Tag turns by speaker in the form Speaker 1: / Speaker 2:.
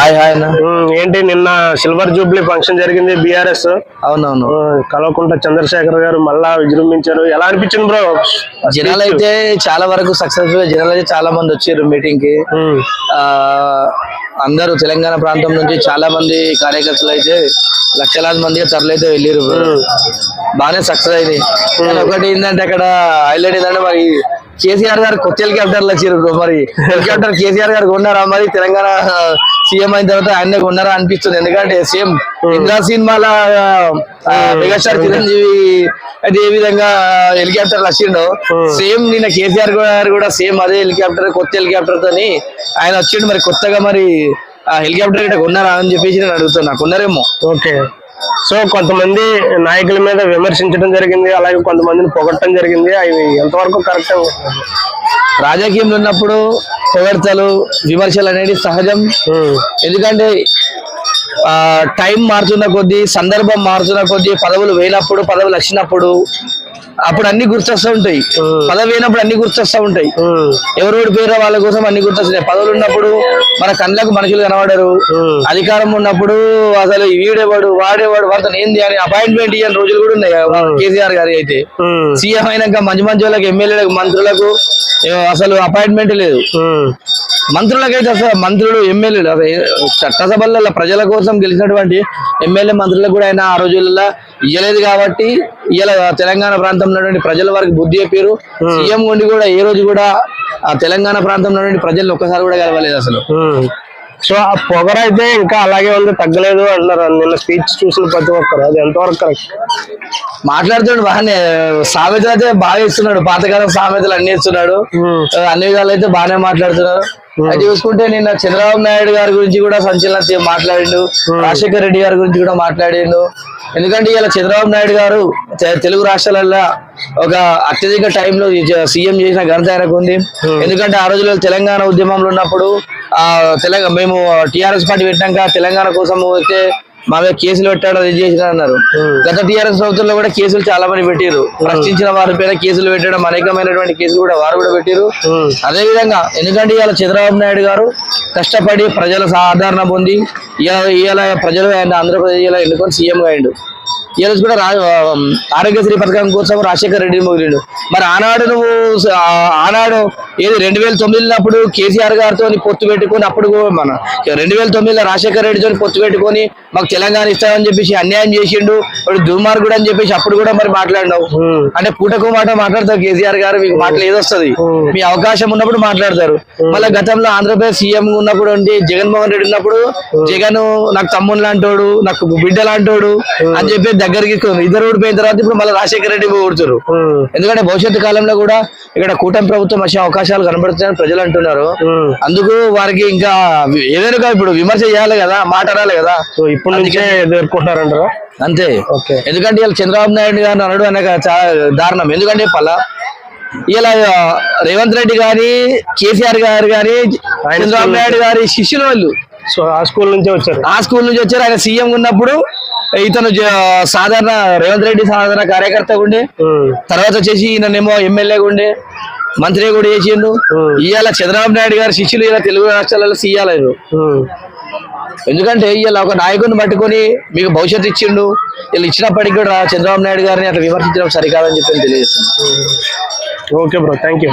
Speaker 1: Hi hi
Speaker 2: ఏంటి నిన్న silver jubilee function జరిగింది బీఆర్ఎస్.
Speaker 1: అవునవును.
Speaker 2: కలవకుంట చంద్రశేఖర్ గారు మళ్ళా విజృంభించారు. ఎలా అనిపించింది బ్రో?
Speaker 1: జనాలు అయితే చాలా వరకు సక్సెస్ఫుల్ జనాలు అయితే చాలా మంది వచ్చారు మీటింగ్కి. ఆ అందరూ తెలంగాణ ప్రాంతం నుంచి చాలా మంది కార్యకర్తలు అయితే లక్షలాది మంది తరలైతే వెళ్ళారు బాగానే సక్సెస్ అయింది. ఒకటి ఏంటంటే అక్కడ హైలైట్ ఏంటంటే మరి కేసీఆర్ గారు కొత్త హెలికాప్టర్లు వచ్చారు. మరి. హెలికాప్టర్ కేసీఆర్ గారు కొన్నారా మరి? తెలంగాణ సీఎం అయిన తర్వాత ఆయన కొన్నారా అనిపిస్తుంది. ఎందుకంటే సేమ్ ఇంద్రా సినిమాల ఆ, మెగాస్టార్ చిరంజీవి అయితే ఏ విధంగా హెలికాప్టర్లు వచ్చిండో సేమ్ నిన్న కేసీఆర్ గారు కూడా సేమ్ అదే హెలికాప్టర్ కొత్త హెలికాప్టర్ తోని ఆయన వచ్చిండు. మరి కొత్తగా మరి ఆ హెలికాప్టర్ ఇక్కడ కొన్నారా అని చెప్పేసి నేను అడుగుతున్నా. కొన్నారేమో.
Speaker 2: ఓకే. సో కొంతమంది నాయకుల మీద విమర్శించడం జరిగింది అలాగే కొంతమందిని పొగట్టడం జరిగింది. అవి ఎంతవరకు కరెక్ట్
Speaker 1: రాజకీయంలో ఉన్నప్పుడు పొగడ్తలు విమర్శలు అనేది సహజం. ఎందుకంటే టైం మారుతున్న కొద్దీ సందర్భం మారుతున్న కొద్దీ పదవులు వేయినప్పుడు పదవులు వచ్చినప్పుడు అప్పుడు అన్ని గుర్తొస్తూ ఉంటాయి. పదవి వేయినప్పుడు అన్ని గుర్తొస్తూ ఉంటాయి. ఎవరోడి పేరు వాళ్ళ కోసం అన్ని గుర్తొస్తున్నాయి పదవులు ఉన్నప్పుడు మన కళ్ళకు మనుషులు కనబడరు. అధికారం ఉన్నప్పుడు అసలు వీడేవాడు వాడేవాడు వాళ్ళతో ఏంది అని అపాయింట్మెంట్ ఇయ్యని రోజులు కూడా ఉన్నాయి. కేసీఆర్ గారి అయితే. సీఎం అయినాక మంచి మంచి వాళ్ళకి ఎమ్మెల్యేలకు మంత్రులకు అసలు అపాయింట్మెంట్ లేదు. మంత్రులకైతే అసలు మంత్రులు ఎమ్మెల్యేలు చట్టసభలలో ప్రజల కోసం గెలిచినటువంటి ఎమ్మెల్యే మంత్రులకు కూడా ఆయన ఆ రోజులలో ఇయ్యలేదు కాబట్టి ఇవాళ తెలంగాణ ప్రాంతంలో ఉన్నటువంటి ప్రజల వారికి బుద్ధి చెప్పారు. సీఎం ఉండి కూడా ఏ రోజు కూడా ఆ తెలంగాణ ప్రాంతంలో ఉన్నటువంటి ప్రజలు ఒక్కసారి కూడా కలవలేదు అసలు.
Speaker 2: సో ఆ పొగర అయితే ఇంకా అలాగే ఉంది తగ్గలేదు అంటున్నారు. నిన్న స్పీచ్ చూసిన ప్రతి ఒక్కరు. అది ఎంతవరకు కరెక్ట్?
Speaker 1: మాట్లాడుతున్నాడు బాగానే. సామెతలు అయితే బాగా ఇస్తున్నాడు. పాతకాలం సామెతలు అన్ని ఇస్తున్నాడు. అన్ని విధాలు అయితే బాగానే మాట్లాడుతున్నారు అది చూసుకుంటే నిన్న చంద్రబాబు నాయుడు గారి గురించి కూడా సంచలనం మాట్లాడిండు. రాజశేఖర్ రెడ్డి గారి గురించి కూడా మాట్లాడిండు. ఎందుకంటే ఇలా చంద్రబాబు నాయుడు గారు తెలుగు రాష్ట్రాలలో ఒక అత్యధిక టైంలో సీఎం చేసిన ఘనత ఆయనకు ఉంది. ఎందుకంటే ఆ రోజుల్లో తెలంగాణ ఉద్యమంలో ఉన్నప్పుడు ఆ తెలంగాణ మేము టిఆర్ఎస్ పార్టీ పెట్టినాక తెలంగాణ కోసం అయితే మా మీద కేసులు పెట్టాడు అది చేసిన అన్నారు. గత టీఆర్ఎస్ ప్రభుత్వంలో కూడా కేసులు చాలా మంది పెట్టారు ప్రశ్నించిన వారి పైన కేసులు పెట్టడం అనేకమైనటువంటి కేసులు కూడా వారు కూడా పెట్టారు అదే విధంగా ఎందుకంటే ఇవాళ చంద్రబాబు నాయుడు గారు కష్టపడి ప్రజల సాధారణ పొంది ఇవాళ ఇవాళ ప్రజలు ఆయన ఆంధ్రప్రదేశ్ ఇలా ఎన్నుకొని సీఎం గా అయ్యిండు ఇవాళ కూడా ఆరోగ్యశ్రీ పథకం కోసం రాజశేఖర్ రెడ్డి మొగిలిండు. మరి ఆనాడు నువ్వు ఆనాడు ఏది రెండు వేల తొమ్మిదినప్పుడు కేసీఆర్ గారితో పొత్తు పెట్టుకొని అప్పుడు కూడా మన రెండు వేల తొమ్మిదిలో రాజశేఖర్ రెడ్డితో పొత్తు పెట్టుకొని మాకు తెలంగాణ ఇస్తామని చెప్పేసి అన్యాయం చేసిండు వాడు దుర్మార్గుడు అని చెప్పేసి అప్పుడు కూడా మరి మాట్లాడినావు. అంటే పూటకు మాట మాట్లాడతావు కేసీఆర్ గారు మీకు మాటలు ఏదొస్తుంది? మీ అవకాశం ఉన్నప్పుడు మాట్లాడతారు. మళ్ళీ గతంలో ఆంధ్రప్రదేశ్ సీఎం ఉన్నప్పుడు అంటే జగన్మోహన్ రెడ్డి ఉన్నప్పుడు జగన్ నాకు తమ్ముడు లాంటోడు నాకు బిడ్డ లాంటోడు అని చెప్పి దగ్గరికి ఇద్దరు ఓడిపోయిన తర్వాత ఇప్పుడు మళ్ళీ రాజశేఖర రెడ్డి ఓడుతారు ఎందుకంటే భవిష్యత్తు కాలంలో కూడా ఇక్కడ కూటమి ప్రభుత్వం వచ్చే అవకాశాలు కనబడుతున్నాయని ప్రజలు అంటున్నారు. అందుకు వారికి ఇంకా ఏదైనా ఇప్పుడు విమర్శ చేయాలి కదా మాట్లాడాలి కదా.
Speaker 2: సో ఇప్పటి నుంచే ఎదుర్కొంటారంటారా
Speaker 1: అంతే. ఎందుకంటే ఇలా చంద్రబాబు నాయుడు గారిని అనడం అనగా చాలా దారుణం. ఎందుకంటే పలా ఇలా రేవంత్ రెడ్డి గారి కేసీఆర్ గారు గారి చంద్రబాబు నాయుడు గారి శిష్యులు వాళ్ళు.
Speaker 2: సో ఆ స్కూల్ నుంచే వచ్చారు.
Speaker 1: ఆ స్కూల్ నుంచి వచ్చారు. ఆయన సీఎం ఉన్నప్పుడు ఇతను సాధారణ రేవంత్ రెడ్డి సాధారణ కార్యకర్త ఉండే తర్వాత వచ్చేసి ఈయననేమో ఎమ్మెల్యేగా ఉండే మంత్రిగా కూడా చేసిండు. ఇవాళ చంద్రబాబు నాయుడు గారి శిష్యులు ఇలా తెలుగు రాష్ట్రాలలో సీయాలయ్యారు ఎందుకంటే ఇవాళ ఒక నాయకుడిని పట్టుకొని మీకు భవిష్యత్తు ఇచ్చిండు. వీళ్ళు ఇచ్చినప్పటికీ కూడా చంద్రబాబు నాయుడు గారిని అట్లా విమర్శించడం సరికాదని చెప్పి నేను తెలియజేస్తున్నాను
Speaker 2: ఓకే బ్రో థ్యాంక్